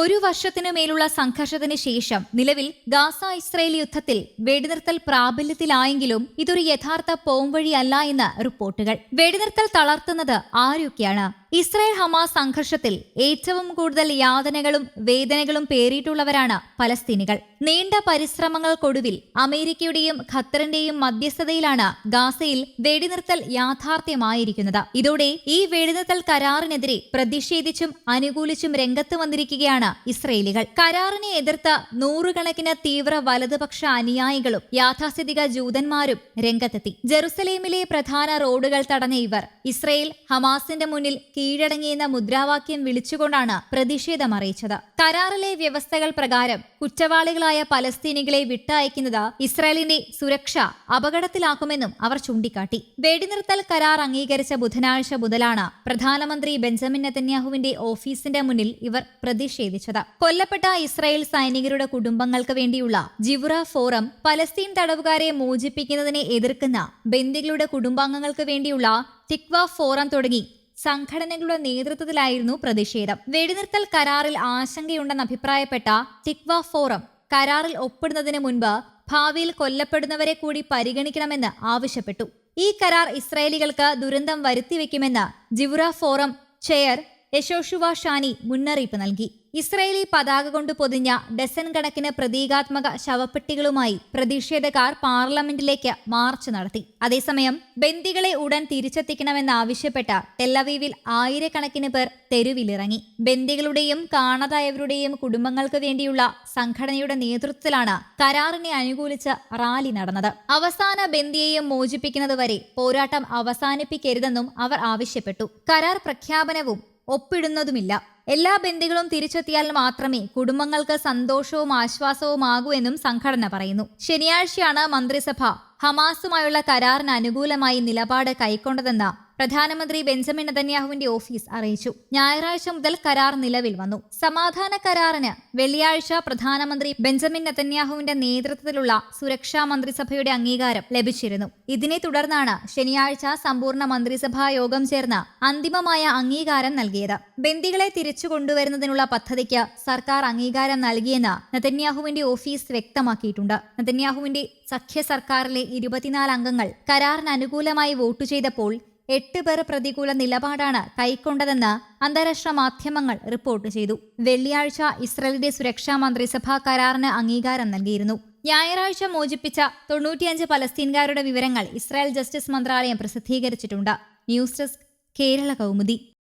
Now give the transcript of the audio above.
ഒരു വർഷത്തിനു മേലുള്ള സംഘർഷത്തിന് ശേഷം നിലവിൽ ഗാസ ഇസ്രയേൽ യുദ്ധത്തിൽ വെടിനിർത്തൽ പ്രാബല്യത്തിലായെങ്കിലും ഇതൊരു യഥാർത്ഥ പോംവഴിയല്ല എന്ന് റിപ്പോർട്ടുകൾ. വെടിനിർത്തൽ തളർത്തുന്നത് ആരൊക്കെയാണ്? ഇസ്രായേൽ ഹമാസ് സംഘർഷത്തിൽ ഏറ്റവും കൂടുതൽ യാതനകളും വേദനകളും പേറിയിട്ടുള്ളവരാണ് പലസ്തീനികൾ. നീണ്ട പരിശ്രമങ്ങൾക്കൊടുവിൽ അമേരിക്കയുടെയും ഖത്തറിന്റെയും മധ്യസ്ഥതയിലാണ് ഗാസയിൽ വെടിനിർത്തൽ യാഥാർത്ഥ്യമായിരിക്കുന്നത്. ഇതോടെ ഈ വെടിനിർത്തൽ കരാറിനെതിരെ പ്രതിഷേധിച്ചും അനുകൂലിച്ചും രംഗത്ത് വന്നിരിക്കുകയാണ് ഇസ്രയേലികൾ. കരാറിനെ എതിർത്ത നൂറുകണക്കിന് തീവ്ര വലതുപക്ഷ അനുയായികളും യാഥാസ്ഥിതിക ജൂതന്മാരും രംഗത്തെത്തി. ജെറുസലേമിലെ പ്രധാന റോഡുകൾ തടഞ്ഞ ഇവർ ഇസ്രയേൽ ഹമാസിന്റെ മുന്നിൽ കീഴടങ്ങിയെന്ന മുദ്രാവാക്യം വിളിച്ചുകൊണ്ടാണ് പ്രതിഷേധം അറിയിച്ചത്. കരാറിലെ വ്യവസ്ഥകൾ പ്രകാരം കുറ്റവാളികളായ പലസ്തീനികളെ വിട്ടയക്കുന്നത് ഇസ്രായേലിന്റെ സുരക്ഷ അപകടത്തിലാക്കുമെന്നും അവർ ചൂണ്ടിക്കാട്ടി. വെടിനിർത്തൽ കരാർ അംഗീകരിച്ച ബുധനാഴ്ച മുതലാണ് പ്രധാനമന്ത്രി ബെഞ്ചമിൻ നെതന്യാഹുവിന്റെ ഓഫീസിന്റെ മുന്നിൽ ഇവർ പ്രതിഷേധിച്ചത്. കൊല്ലപ്പെട്ട ഇസ്രായേൽ സൈനികരുടെ കുടുംബങ്ങൾക്ക് വേണ്ടിയുള്ള ജിവുറ ഫോറം പലസ്തീൻ തടവുകാരെ മോചിപ്പിക്കുന്നതിനെ എതിർക്കുന്ന ബന്ദികളുടെ കുടുംബാംഗങ്ങൾക്ക് വേണ്ടിയുള്ള ടിക്വ ഫോറം തുടങ്ങി സംഘടനകളുടെ നേതൃത്വത്തിലായിരുന്നു പ്രതിഷേധം. വെടിനിർത്തൽ കരാറിൽ ആശങ്കയുണ്ടെന്ന് അഭിപ്രായപ്പെട്ട ടിക്വ ഫോറം കരാറിൽ ഒപ്പിടുന്നതിന് മുൻപ് ഭാവിയിൽ കൊല്ലപ്പെടുന്നവരെ കൂടി പരിഗണിക്കണമെന്ന് ആവശ്യപ്പെട്ടു. ഈ കരാർ ഇസ്രായേലികൾക്ക് ദുരന്തം വരുത്തിവെക്കുമെന്ന് Gvura forum chair Yehoshua Shani മുന്നറിയിപ്പ് നൽകി. ഇസ്രയേലി പതാക കൊണ്ട് പൊതിഞ്ഞ ഡസൻ കണക്കിന് പ്രതീകാത്മക ശവപ്പെട്ടികളുമായി പ്രതിഷേധക്കാർ പാർലമെന്റിലേക്ക് മാർച്ച് നടത്തി. അതേസമയം ബന്ദികളെ ഉടൻ തിരിച്ചെത്തിക്കണമെന്നാവശ്യപ്പെട്ട ടെല്ലവീവിൽ ആയിരക്കണക്കിന് പേർ തെരുവിലിറങ്ങി. ബന്ദികളുടെയും കാണാതായവരുടെയും കുടുംബങ്ങൾക്ക് വേണ്ടിയുള്ള സംഘടനയുടെ നേതൃത്വത്തിലാണ് കരാറിനെ അനുകൂലിച്ച് റാലി നടന്നത്. അവസാന ബന്ദിയെയും മോചിപ്പിക്കുന്നതുവരെ പോരാട്ടം അവസാനിപ്പിക്കരുതെന്നും അവർ ആവശ്യപ്പെട്ടു. കരാർ പ്രഖ്യാപനവും ഒപ്പിടുന്നതുമില്ല. എല്ലാ ബന്ദികളും തിരിച്ചെത്തിയാൽ മാത്രമേ കുടുംബങ്ങൾക്ക് സന്തോഷവും ആശ്വാസവുമാകൂ എന്നും സംഘടന പറയുന്നു. ശനിയാഴ്ചയാണ് മന്ത്രിസഭ ഹമാസുമായുള്ള കരാറിന് അനുകൂലമായി നിലപാട് കൈക്കൊണ്ടതെന്ന് പ്രധാനമന്ത്രി ബെഞ്ചമിൻ നെതന്യാഹുവിന്റെ ഓഫീസ് അറിയിച്ചു. ഞായറാഴ്ച മുതൽ കരാർ നിലവിൽ വന്നു. സമാധാന കരാറിന് വെള്ളിയാഴ്ച പ്രധാനമന്ത്രി ബെഞ്ചമിൻ നെതന്യാഹുവിന്റെ നേതൃത്വത്തിലുള്ള സുരക്ഷാ മന്ത്രിസഭയുടെ അംഗീകാരം ലഭിച്ചിരുന്നു. ഇതിനെ തുടർന്നാണ് ശനിയാഴ്ച സമ്പൂർണ മന്ത്രിസഭാ യോഗം ചേർന്ന് അന്തിമമായ അംഗീകാരം നൽകിയത്. ബന്ദികളെ തിരിച്ചു കൊണ്ടുവരുന്നതിനുള്ള പദ്ധതിക്ക് സർക്കാർ അംഗീകാരം നൽകിയെന്ന് നെതന്യാഹുവിന്റെ ഓഫീസ് വ്യക്തമാക്കിയിട്ടുണ്ട്. നെതന്യാഹുവിന്റെ സഖ്യ സർക്കാരിലെ ഇരുപത്തിനാല് അംഗങ്ങൾ കരാറിന് അനുകൂലമായി വോട്ട് ചെയ്തപ്പോൾ എട്ട് പേർ പ്രതികൂല നിലപാടാണ് കൈക്കൊണ്ടതെന്ന് അന്താരാഷ്ട്ര മാധ്യമങ്ങൾ റിപ്പോർട്ട് ചെയ്തു. വെള്ളിയാഴ്ച ഇസ്രയേലിന്റെ സുരക്ഷാ മന്ത്രിസഭാ കരാറിന് അംഗീകാരം നൽകിയിരുന്നു. ഞായറാഴ്ച മോചിപ്പിച്ച തൊണ്ണൂറ്റിയഞ്ച് പലസ്തീൻകാരുടെ വിവരങ്ങൾ ഇസ്രായേൽ ജസ്റ്റിസ് മന്ത്രാലയം പ്രസിദ്ധീകരിച്ചിട്ടുണ്ട്. News desk Kerala Kaumudi.